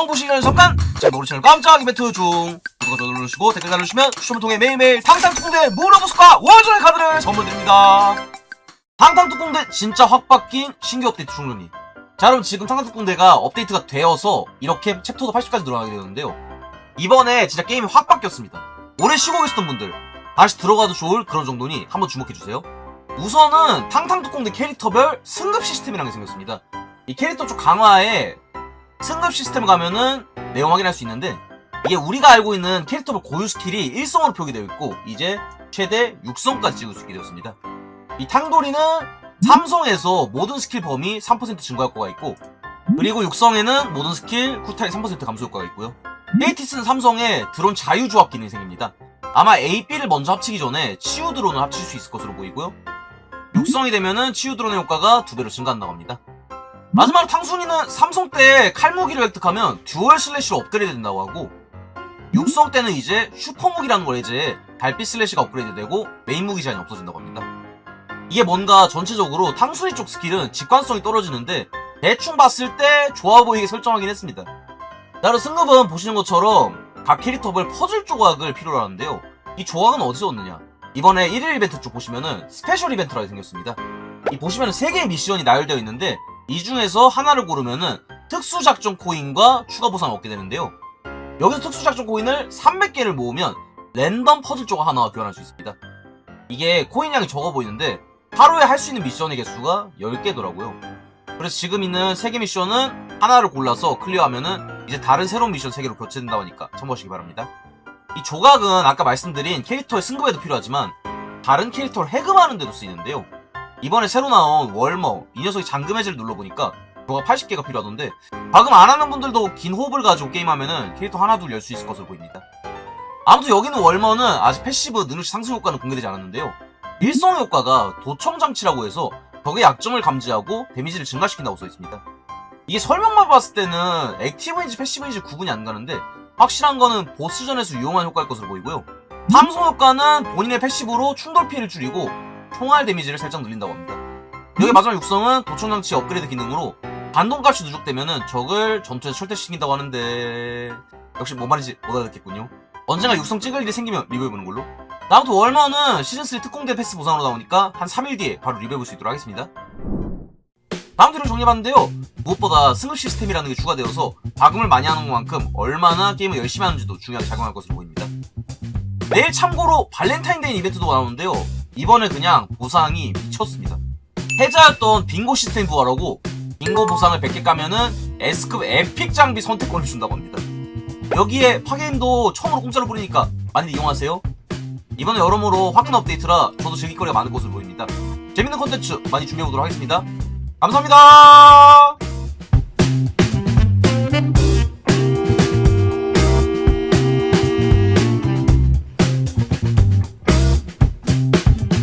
영상 전에 잠깐 제 노래 채널 깜짝 이벤트 중 구독과 좋아요 누르시고 댓글 달아주시면 추첨을 통해 매일매일 탕탕뚜껑대 무료보스과 월전의 카드를 선물 드립니다. 탕탕뚜껑대 진짜 확 바뀐 신규 업데이트 종료니 자 여러분 지금 탕탕뚜껑대가 업데이트가 되어서 이렇게 챕터도 80까지 들어가게 되었는데요. 이번에 진짜 게임이 확 바뀌었습니다. 오래 쉬고 계셨던 분들 다시 들어가도 좋을 그런 정도니 한번 주목해주세요. 우선은 탕탕뚜껑대 캐릭터별 승급 시스템이라는 게 생겼습니다. 이 캐릭터 쪽 강화에 승급 시스템 가면은 내용 확인할 수 있는데 이게 우리가 알고 있는 캐릭터별 고유 스킬이 1성으로 표기되어 있고 이제 최대 6성까지 찍을 수 있게 되었습니다. 이 탕돌이는 3성에서 모든 스킬 범위 3% 증가 효과가 있고 그리고 6성에는 모든 스킬 쿨타임 3% 감소 효과가 있고요. 헤이티스는 3성에 드론 자유 조합 기능이 생깁니다. 아마 A, B를 먼저 합치기 전에 치유 드론을 합칠 수 있을 것으로 보이고요. 6성이 되면은 치유 드론의 효과가 두 배로 증가한다고 합니다. 마지막으로 탕순이는 삼성 때 칼무기를 획득하면 듀얼 슬래시로 업그레이드 된다고 하고 육성 때는 이제 슈퍼무기라는 걸 이제 달빛 슬래시가 업그레이드 되고 메인 무기 제한이 없어진다고 합니다. 이게 뭔가 전체적으로 탕순이 쪽 스킬은 직관성이 떨어지는데 대충 봤을 때 좋아 보이게 설정하긴 했습니다. 나로 승급은 보시는 것처럼 각 캐릭터별 퍼즐 조각을 필요로 하는데요. 이 조각은 어디서 얻느냐? 이번에 1일 이벤트 쪽 보시면은 스페셜 이벤트라고 생겼습니다. 이 보시면은 3개의 미션이 나열되어 있는데 이 중에서 하나를 고르면은 특수 작전 코인과 추가 보상을 얻게 되는데요. 여기서 특수 작전 코인을 300개를 모으면 랜덤 퍼즐 조각 하나와 교환할 수 있습니다. 이게 코인 양이 적어 보이는데 하루에 할 수 있는 미션의 개수가 10개더라고요. 그래서 지금 있는 3개 미션은 하나를 골라서 클리어하면은 이제 다른 새로운 미션 3개로 교체된다고 하니까 참고하시기 바랍니다. 이 조각은 아까 말씀드린 캐릭터의 승급에도 필요하지만 다른 캐릭터를 해금하는 데도 쓰이는데요. 이번에 새로 나온 월머 이 녀석이 잠금 해제를 눌러보니까 조각 80개가 필요하던데 방금 안 하는 분들도 긴 호흡을 가지고 게임하면은 캐릭터 하나 둘 열 수 있을 것으로 보입니다. 아무튼 여기는 월머는 아직 패시브 능력치 상승 효과는 공개되지 않았는데요. 일성 효과가 도청 장치라고 해서 적의 약점을 감지하고 데미지를 증가시킨다고 써 있습니다. 이게 설명만 봤을 때는 액티브인지 패시브인지 구분이 안 가는데 확실한 거는 보스전에서 유용한 효과일 것으로 보이고요. 삼성 효과는 본인의 패시브로 충돌 피해를 줄이고 총알 데미지를 살짝 늘린다고 합니다. 여기 마지막 육성은 도청장치 업그레이드 기능으로 반동값이 누적되면은 적을 전투에서 철퇴시킨다고 하는데 역시 뭔 말인지 못 알아듣겠군요. 언젠가 육성 찍을 일이 생기면 리뷰해보는 걸로. 아무튼 월머는 시즌3 특공대 패스 보상으로 나오니까 한 3일 뒤에 바로 리뷰해볼 수 있도록 하겠습니다. 다음 뒤로 정리해봤는데요. 무엇보다 승급 시스템이라는 게 추가되어서 과금을 많이 하는 것만큼 얼마나 게임을 열심히 하는지도 중요하게 작용할 것으로 보입니다. 내일 참고로 발렌타인데이 이벤트도 나오는데요. 이번에 그냥 보상이 미쳤습니다. 해자였던 빙고 시스템 부활하고 빙고 보상을 100개 까면은 S급 에픽 장비 선택권을 준다고 합니다. 여기에 파게임도 처음으로 공짜로 뿌리니까 많이 이용하세요. 이번에 여러모로 확인 업데이트라 저도 즐길 거리가 많을 것으로 보입니다. 재밌는 콘텐츠 많이 준비해보도록 하겠습니다. 감사합니다.